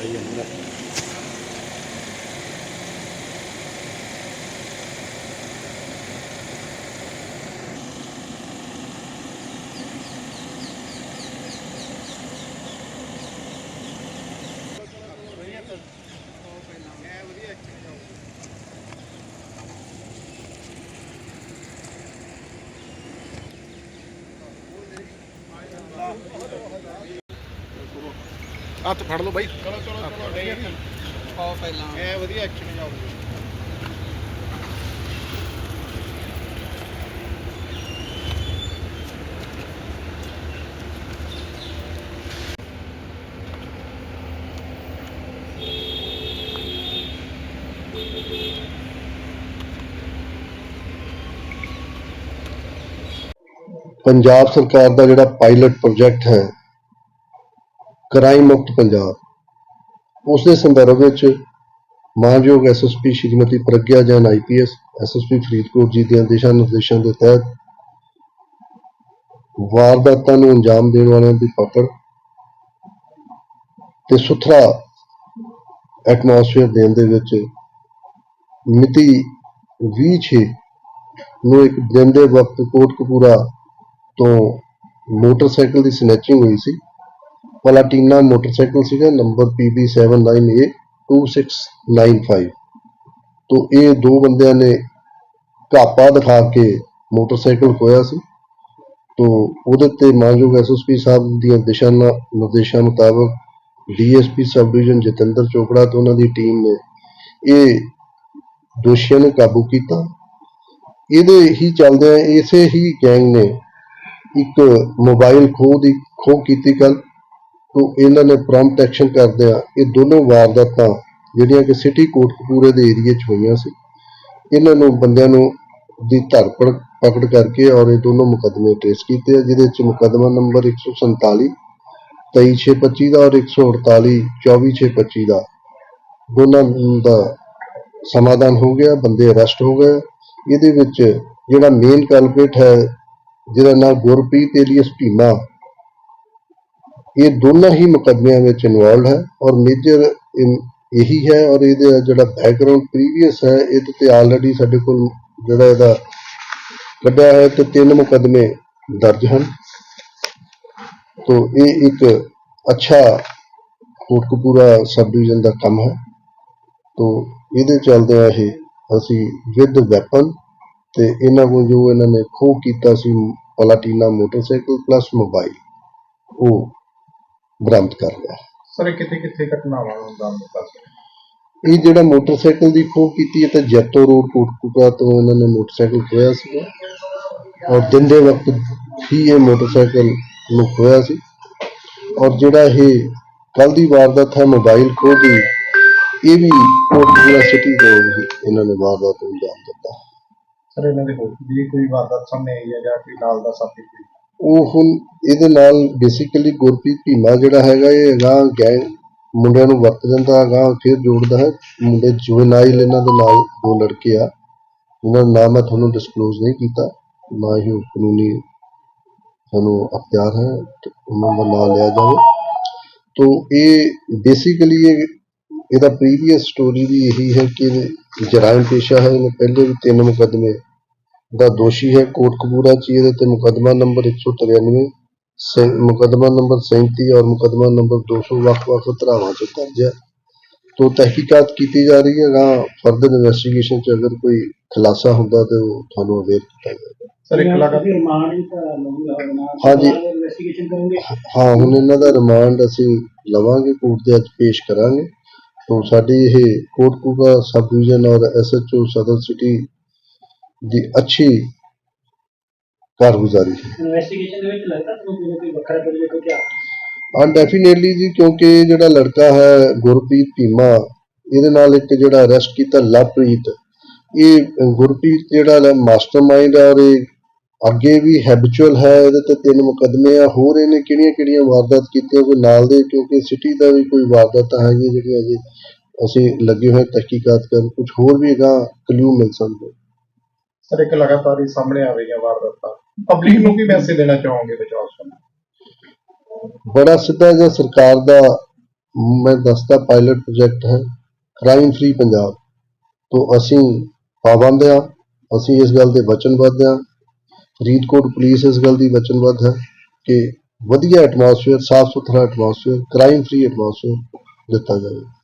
哎呀，的。ਹੱਥ ਫੜ ਲਓ ਬਾਈ। ਚਲੋ ਚਲੋ ਚਲੋ ਆਓ ਪਹਿਲਾਂ। ਐ ਵਧੀਆ ਐਕਸ਼ਨ ਜਾਓ ਪੰਜਾਬ ਸਰਕਾਰ ਦਾ ਜਿਹੜਾ ਪਾਇਲਟ ਪ੍ਰੋਜੈਕਟ ਹੈ ਕ੍ਰਾਈਮ ਮੁਕਤ ਪੰਜਾਬ। ਉਸ ਦੇ ਸੰਦਰਭ ਵਿੱਚ ਮਾਨਯੋਗ SSP Shrimati Pragya Jain IPS SSP Faridkot ji ਦੇ ਦਿਸ਼ਾ ਨਿਰਦੇਸ਼ਾਂ ਦੇ ਤਹਿਤ ਵਾਰਦਾਤਾਂ ਨੂੰ ਅੰਜਾਮ ਦੇਣ ਵਾਲਿਆਂ ਦੀ ਪਕੜ ਤੇ ਸੁਥਰਾ ਐਟਮੋਸਫੇਅਰ ਦੇਣ ਦੇ ਵਿੱਚ ਮਿਤੀ 20 ਨੂੰ ਇੱਕ ਦਿਨ ਦੇ ਵਕਤ ਕੋਟਕਪੂਰਾ ਤੋਂ ਮੋਟਰਸਾਈਕਲ ਦੀ ਸਨੈਚਿੰਗ ਹੋਈ ਸੀ। ਪਲਾਟੀਨਾ ਮੋਟਰਸਾਈਕਲ ਸੀਗਾ, ਨੰਬਰ PB79A 2695 ਤੋਂ ਇਹ ਦੋ ਬੰਦਿਆਂ ਨੇ ਘਾਪਾ ਦਿਖਾ ਕੇ ਮੋਟਰਸਾਈਕਲ ਖੋਇਆ ਸੀ। ਤੋਂ ਉਹਦੇ ਤੇ ਮਾਨਯੋਗ ਐਸਐਸਪੀ ਸਾਹਿਬ ਦੀਆਂ ਦਿਸ਼ਾ ਨ- ਨਿਰਦੇਸ਼ਾਂ ਮੁਤਾਬਕ DSP sub division Jatinder Chopra ਤੇ ਉਹਨਾਂ ਦੀ ਟੀਮ ਨੇ ਇਹ ਦੋਸ਼ੀਆਂ ਨੂੰ ਕਾਬੂ ਕੀਤਾ। ਇਹਦੇ ਹੀ ਚੱਲਦਿਆਂ ਇਸੇ ਹੀ ਗੈਂਗ ਨੇ ਇੱਕ ਮੋਬਾਈਲ ਖੋਹ ਦੀ, ਖੋਹ ਕੀਤੀ ਕੱਲ ਤੋਂ ਇਹਨਾਂ ਨੇ ਪ੍ਰੌਮਪਟ ਐਕਸ਼ਨ ਕਰਦਿਆਂ ਇਹ ਦੋਨੋਂ ਵਾਰਦਾਤਾਂ ਜਿਹੜੀਆਂ ਕਿ ਸਿਟੀ ਕੋਟਕਪੂਰੇ ਦੇ ਏਰੀਏ 'ਚ ਹੋਈਆਂ ਸੀ। ਇਹਨਾਂ ਨੂੰ ਬੰਦਿਆਂ ਨੂੰ ਦੀ ਧਰਪੜ ਪਕੜ ਕਰਕੇ ਔਰ ਇਹ ਦੋਨੋਂ ਮੁਕੱਦਮੇ ਟ੍ਰੇਸ ਕੀਤੇ ਆ, ਜਿਹਦੇ 'ਚ ਮੁਕੱਦਮਾ ਨੰਬਰ 147 23625 ਦਾ ਔਰ 148 24625 ਦਾ। ਦੋਨਾਂ ਦਾ ਸਮਾਧਾਨ ਹੋ ਗਿਆ, ਬੰਦੇ ਅਰੈਸਟ ਹੋ ਗਏ। ਇਹਦੇ ਵਿੱਚ ਜਿਹੜਾ ਮੇਨ ਕਲਪਿਟ ਹੈ, ਜਿਹਦਾ ਨਾਮ ਗੁਰਪ੍ਰੀਤ ਏਲੀਅਸ ਭੀਮਾ ਇਹ ਦੋਨਾਂ ਹੀ ਮੁਕੱਦਮਿਆਂ ਵਿੱਚ ਇਨਵੋਲਡ ਹੈ ਔਰ ਮੇਜਰ ਇਹੀ ਹੈ ਔਰ ਇਹਦਾ ਜਿਹੜਾ ਬੈਕਗ੍ਰਾਉਂਡ ਪ੍ਰੀਵੀਅਸ ਹੈ ਇਹਦੇ ਤੇ ਆਲਰੇਡੀ ਸਾਡੇ ਕੋਲ ਜਿਹੜਾ ਇਹਦਾ ਕੱਢਿਆ ਹੈ ਤੇ ਤਿੰਨ ਮੁਕੱਦਮੇ ਦਰਜ ਹਨ। ਤੋਂ ਇਹ ਇੱਕ ਅੱਛਾ ਕੋਟਕਪੂਰਾ ਸਬ ਡਿਵੀਜ਼ਨ ਦਾ ਕੰਮ ਹੈ। ਤੋਂ ਇਹਦੇ ਚੱਲਦੇ ਆ ਇਹ ਅਸੀਂ ਵਿਦ ਵੈਪਨ ਤੇ ਇਹਨਾਂ ਨੂੰ ਜੋ ਇਹਨਾਂ ਨੇ ਖੋਹ ਕੀਤਾ ਸੀ, ਪਲਾਟੀਨਾ ਮੋਟਰਸਾਈਕਲ ਪਲੱਸ ਮੋਬਾਈਲ ਉਹ ਬਰਾਮਦ ਕਰ ਲਿਆ। ਸਰ ਕਿੱਥੇ ਕਿੱਥੇ ਘਟਨਾਵਾਂ ਨੂੰ ਦਿੱਤਾ ਸੀ ਇਹ ਜਿਹੜਾ ਮੋਟਰਸਾਈਕਲ ਦੀ ਖੋਹ ਕੀਤੀ ਹੈ ਤਾਂ ਜੈਤੋ ਰੋਡ ਕੋਟਕਪੂਰਾ ਤੋਂ ਇਹਨਾਂ ਨੇ ਮੋਟਰਸਾਈਕਲ ਖੋਇਆ ਸੀ ਔਰ ਦਿਨ ਦੇ ਵਕਤ ਹੀ ਇਹ ਮੋਟਰਸਾਈਕਲ ਨੂੰ ਖੋਇਆ ਸੀ। ਔਰ ਜਿਹੜਾ ਇਹ ਕੱਲ ਦੀ ਵਾਰਦਾਤ ਹੈ ਮੋਬਾਈਲ ਖੋਹ ਦੀ ਇਹ ਵੀ ਕੋਟਕਪੂਰਾ ਸਿਟੀ ਤੋਂ ਹੀ ਇਹਨਾਂ ਨੇ ਵਾਰਦਾਤ ਨੂੰ ਅੰਜਾਮ ਦਿੱਤਾ। ਸਰ ਇਹਨਾਂ ਦੇ ਹੋਰ ਵੀ ਕੋਈ ਵਾਰਦਾਤ ਸਾਹਮਣੇ ਆਈ ਹੈ ਜਾਂ ਕੋਈ ਨਾਲ ਦਾ ਸਾਥੀ ਕੋਈ? ਉਹ ਹੁਣ ਇਹਦੇ ਨਾਲ ਬੇਸਿਕਲੀ ਗੁਰਪ੍ਰੀਤ ਭੀਮਾ ਜਿਹੜਾ ਹੈਗਾ ਇਹ ਅਗਾਂਹ ਗੈਂਗ ਮੁੰਡਿਆਂ ਨੂੰ ਵਰਤ ਜਾਂਦਾ, ਅਗਾਂਹ ਫਿਰ ਜੋੜਦਾ ਹੈ। ਮੁੰਡੇ ਜੁਵਨਾਈਲ ਇਹਨਾਂ ਦੇ ਨਾਲ ਦੋ ਲੜਕੇ ਆ। ਉਹਨਾਂ ਦਾ ਨਾਮ ਮੈਂ ਤੁਹਾਨੂੰ ਡਿਸਕਲੋਜ਼ ਨਹੀਂ ਕੀਤਾ, ਨਾ ਹੀ ਉਹ ਕਾਨੂੰਨੀ ਸਾਨੂੰ ਅਖਤਿਆਰ ਹੈ ਉਹਨਾਂ ਦਾ ਨਾਮ ਲਿਆ ਜਾਵੇ। ਤੋ ਇਹ ਬੇਸਿਕਲੀ ਇਹ ਇਹਦਾ ਪ੍ਰੀਵੀਅਸ ਸਟੋਰੀ ਵੀ ਇਹੀ ਹੈ ਕਿ ਇਹ ਜਰਾਇਮ ਪੇਸ਼ਾ ਹੈ, ਇਹਨੇ ਪਹਿਲੇ ਵੀ ਤਿੰਨ ਮੁਕੱਦਮੇ ਦਾ ਦੋਸ਼ੀ ਹੈ। ਕੋਟਕਪੂਰਾ ਚ ਇਹਦੇ ਤੇ ਮੁਕੱਦਮਾ ਨੰਬਰ 193 ਸੈ- ਮੁਕੱਦਮਾ ਨੰਬਰ 37 ਔਰ ਮੁਕੱਦਮਾ ਨੰਬਰ 200 ਵੱਖ-ਵੱਖ ਧਾਰਾਵਾਂ 'ਚ ਦਰਜ ਹੈ। ਤੋਂ ਤਹਿਕੀਕਾਤ ਕੀਤੀ ਜਾ ਰਹੀ ਹੈ ਗਾ ਫਰਦਰ ਇਨਵੈਸਟੀਗੇਸ਼ਨ 'ਚ ਅਗਰ ਕੋਈ ਖੁਲਾਸਾ ਹੁੰਦਾ ਤੇ ਉਹ ਤੁਹਾਨੂੰ ਅਵੇਅਰ ਕੀਤਾ ਜਾਏਗਾ। ਸਰ ਇੱਕ ਲਗਾਤਾਰ ਰਿਮਾਂਡ ਵੀ ਤਾਂ ਲਊਗਾ ਨਾ ਹਾਂਜੀ। ਇਨਵੈਸਟੀਗੇਸ਼ਨ ਕਰੋਗੇ? ਹਾਂ ਹੁਣ ਇਹਨਾਂ ਦਾ ਰਿਮਾਂਡ ਅਸੀਂ ਲਵਾਂਗੇ ਕੋਰਟ ਦੇ ਅੱਜ ਪੇਸ਼ ਕਰਾਂਗੇ। ਤੋਂ ਸਾਡੀ ਇਹ ਕੋਟਕਪੂਰਾ ਸਬ ਡਿਵੀਜ਼ਨ ਔਰ ਐਸਐਚਓ ਸਦਰ ਸਿਟੀ ਦੀ ਅੱਛੀ ਕਾਰਗੁਜ਼ਾਰੀ ਹੈ ਇਨਵੈਸਟੀਗੇਸ਼ਨ ਦੇ ਵਿੱਚ ਲੱਗਦਾ ਤੁਹਾਨੂੰ ਕੋਈ ਵੱਖਰਾ ਕੋਈ ਕੀ ਹਾਂ ਡੈਫੀਨੇਟਲੀ ਜੀ ਕਿਉਂਕਿ ਇਹ ਜਿਹੜਾ ਲੜਕਾ ਹੈ ਗੁਰਪ੍ਰੀਤ ਭੀਮਾ ਇਹਦੇ ਨਾਲ ਇੱਕ ਜਿਹੜਾ ਅਰੈਸਟ ਕੀਤਾ ਲਵਪ੍ਰੀਤ। ਇਹ ਗੁਰਪ੍ਰੀਤ ਜਿਹੜਾ ਮਾਸਟਰਮਾਈਂਡ ਹੈ ਔਰ ਇਹ ਅੱਗੇ ਵੀ ਹੈਬਿਚੁਅਲ ਹੈ ਇਹਦੇ ਤੇ ਤਿੰਨ ਮੁਕੱਦਮੇ ਆ। ਹੋਰ ਇਹਨੇ ਕਿਹੜੀਆਂ ਕਿਹੜੀਆਂ ਵਾਰਦਾਤ ਕੀਤੀਆਂ? ਕੋਈ ਨਾਲ ਦੇ ਕਿਉਂਕਿ ਸਿਟੀ ਦਾ ਵੀ ਕੋਈ ਵਾਰਦਾਤਾਂ ਹੈਗੀਆਂ ਜਿਹੜੀਆਂ ਅਜੇ ਅਸੀਂ ਲੱਗੇ ਹੋਏ ਤਹਿਕੀਕਾਤ ਕਰਨ। ਕੁਝ ਹੋਰ ਵੀ ਹੈਗਾ ਕਲੂ ਮਿਲ ਸਕਦੇ। ਸਰ, ਇੱਕ ਲਗਾਤਾਰ ਹੀ ਸਾਹਮਣੇ ਆ ਰਹੀਆਂ ਵਾਰਦਾਤਾਂ। ਪਬਲਿਕ ਨੂੰ ਕੀ ਮੈਸੇਜ ਦੇਣਾ ਚਾਹੋਗੇ ਬਚਾਓ ਸਮੇਂ? ਬੜਾ ਸਿੱਧਾ ਜਿਹਾ ਸਰਕਾਰ ਦਾ, ਮੈਂ ਦੱਸਦਾ ਪਾਇਲਟ ਪ੍ਰੋਜੈਕਟ ਹੈ ਕ੍ਰਾਈਮ ਫ੍ਰੀ ਪੰਜਾਬ। ਤੋਂ ਅਸੀਂ ਪਾਬੰਦ ਹਾਂ, ਅਸੀਂ ਇਸ ਗੱਲ ਦੇ ਵਚਨਬੱਧ ਹਾਂ। ਫਰੀਦਕੋਟ ਪੁਲਿਸ ਇਸ ਗੱਲ ਦੀ ਵਚਨਬੱਧ ਹੈ ਕਿ ਵਧੀਆ ਐਟਮੋਸਫੇਅਰ ਸਾਫ਼ ਸੁਥਰਾ ਐਟਮੋਸਫੇਅਰ ਕ੍ਰਾਈਮ ਫ੍ਰੀ ਐਟਮੋਸਫੇਅਰ ਦਿੱਤਾ ਜਾਵੇ।